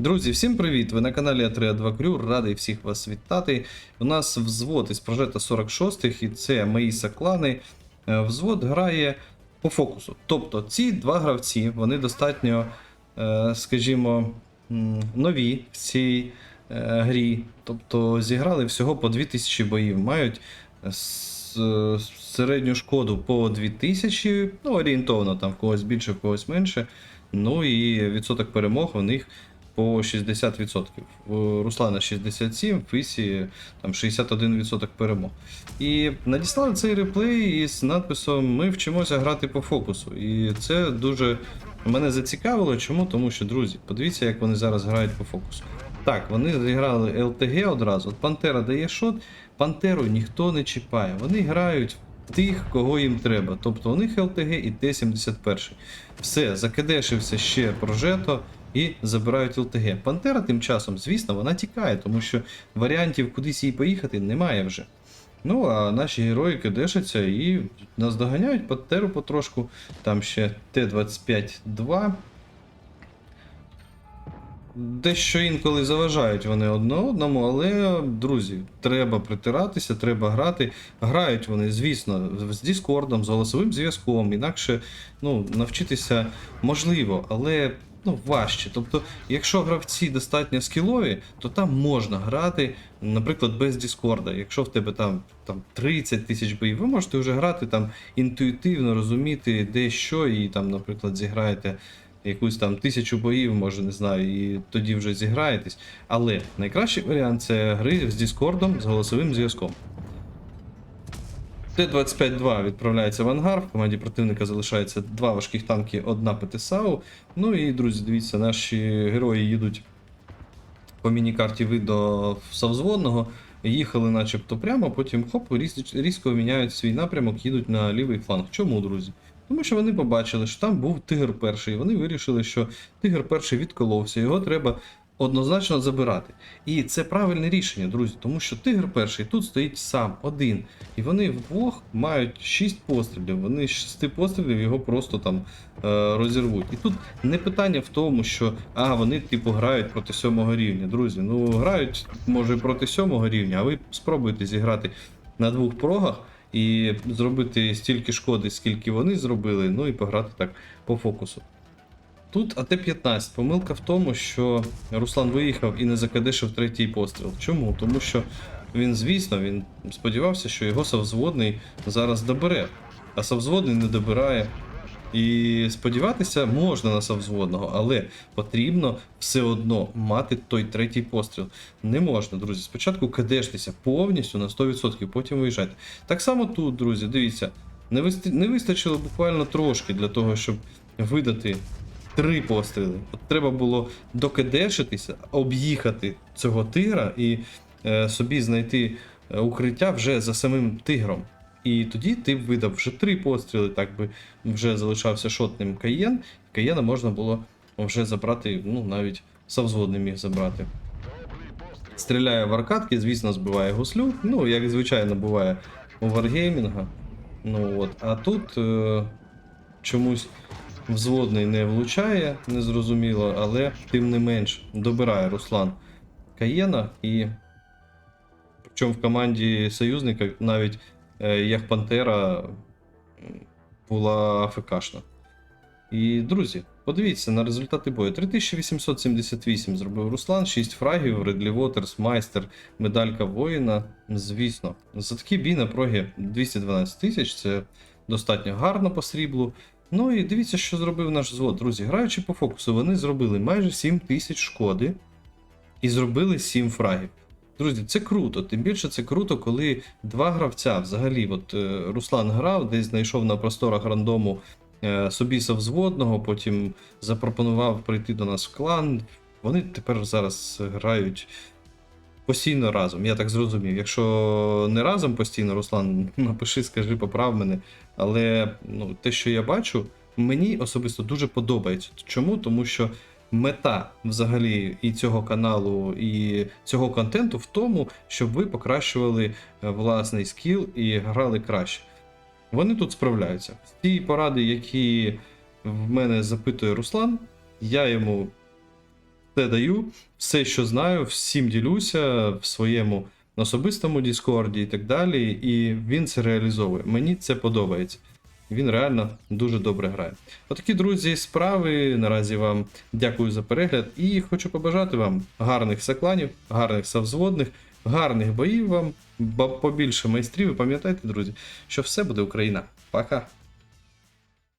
Друзі, всім привіт! Ви на каналі А3А2 Крю, радий всіх вас вітати. У нас взвод із прожета 46-х, і це Маїса клани. Е, Взвод грає по фокусу. Тобто ці два гравці вони достатньо, е, скажімо, нові в цій е, грі. Тобто зіграли всього по 2000 боїв, мають середню шкоду по 2000, ну орієнтовно там в когось більше, в когось менше. Ну і відсоток перемог у них по 60%. У Руслана 67, в Фісі там 61% перемог. І надіслали цей реплей із надписом Ми вчимося грати по фокусу. І це дуже мене зацікавило. Чому? Тому що, друзі, подивіться, як вони зараз грають по фокусу. Так, вони зіграли ЛТГ одразу. От Пантера дає шот, Пантеру ніхто не чіпає. Вони грають тих, кого їм треба. Тобто у них ЛТГ і Т-71. Все, закидешився ще прожето і забирають ЛТГ. Пантера тим часом, звісно, вона тікає, тому що варіантів кудись їй поїхати немає вже. Ну, а наші герої кидешаться і наздоганяють Пантеру потрошку. Там ще Т-25-2. Дещо інколи заважають вони одне одному, але, друзі, треба притиратися, треба грати. Грають вони, звісно, з Діскордом, з голосовим зв'язком, інакше ну, навчитися можливо, але ну, важче. Тобто, якщо гравці достатньо скілові, то там можна грати, наприклад, без Діскорда. Якщо в тебе там, там 30 тисяч боїв, ви можете вже грати там інтуїтивно розуміти, де що, і там, наприклад, зіграєте якусь там тисячу боїв, може, не знаю, і тоді вже зіграєтесь. Але найкращий варіант це гри з Діскордом, з голосовим зв'язком. Т-25-2 відправляється в ангар. В команді противника залишається два важких танки, одна ПТСАУ. Ну і, друзі, дивіться, наші герої їдуть по міні-карті видно совзводного. Їхали начебто прямо, потім хоп, різко міняють свій напрямок, їдуть на лівий фланг. Чому, друзі? Тому що вони побачили, що там був тигр перший. Вони вирішили, що тигр перший відколовся, його треба однозначно забирати. І це правильне рішення, друзі, тому що тигр перший тут стоїть сам, один. І вони вдвох мають 6 пострілів. Вони з 6 пострілів його просто там е, розірвуть. І тут не питання в тому, що а, вони типу грають проти сьомого рівня. Друзі, ну грають, може, проти сьомого рівня, а ви спробуйте зіграти на двох прогах і зробити стільки шкоди, скільки вони зробили, ну і пограти так по фокусу. Тут АТ-15. Помилка в тому, що Руслан виїхав і не закадешив третій постріл. Чому? Тому що він, звісно, він сподівався, що його совзводний зараз добере, а совзводний не добирає. І сподіватися можна на совзводного, але потрібно все одно мати той третій постріл. Не можна, друзі. Спочатку кадештеся повністю на 100%, потім виїжджайте. Так само тут, друзі, дивіться, не вистачило буквально трошки для того, щоб видати три постріли. От треба було докидешитися, об'їхати цього тигра і е, собі знайти е, укриття вже за самим тигром. І тоді ти б видав вже три постріли, так би вже залишався шотним Каєн. Каєна можна було вже забрати, ну навіть совзводний міг забрати. Стріляє в аркадки, звісно, збиває гуслю. Ну, як звичайно буває у Wargaming. Ну от, а тут е, чомусь взводний не влучає, незрозуміло, але тим не менш добирає Руслан Каєна і. Причому в команді союзника навіть е, як Пантера була АФКшна. І, друзі, подивіться на результати бою. 3878 зробив Руслан, 6 фрагів, Редлі Вотерс, Майстер, медалька воїна. Звісно, за такий бій на прогі 212 тисяч це достатньо гарно по сріблу. Ну і дивіться, що зробив наш звод. Друзі, граючи по фокусу, вони зробили майже 7 тисяч шкоди і зробили 7 фрагів. Друзі, це круто. Тим більше це круто, коли два гравця взагалі, от е, Руслан грав, десь знайшов на просторах рандому е, собі совзводного, потім запропонував прийти до нас в клан. Вони тепер зараз грають постійно разом. Я так зрозумів. Якщо не разом постійно, Руслан, напиши, скажи, поправ мене. Але ну, те, що я бачу, мені особисто дуже подобається. Чому? Тому що мета взагалі і цього каналу, і цього контенту в тому, щоб ви покращували е, власний скіл і грали краще. Вони тут справляються. Ті поради, які в мене запитує Руслан, я йому все даю, все, що знаю, всім ділюся в своєму особистому Діскорді і так далі. І він це реалізовує. Мені це подобається. Він реально дуже добре грає. Отакі, друзі, справи. Наразі вам дякую за перегляд і хочу побажати вам гарних сакланів, гарних совзводних, гарних боїв вам, побільше майстрів. І пам'ятайте, друзі, що все буде Україна. Пока!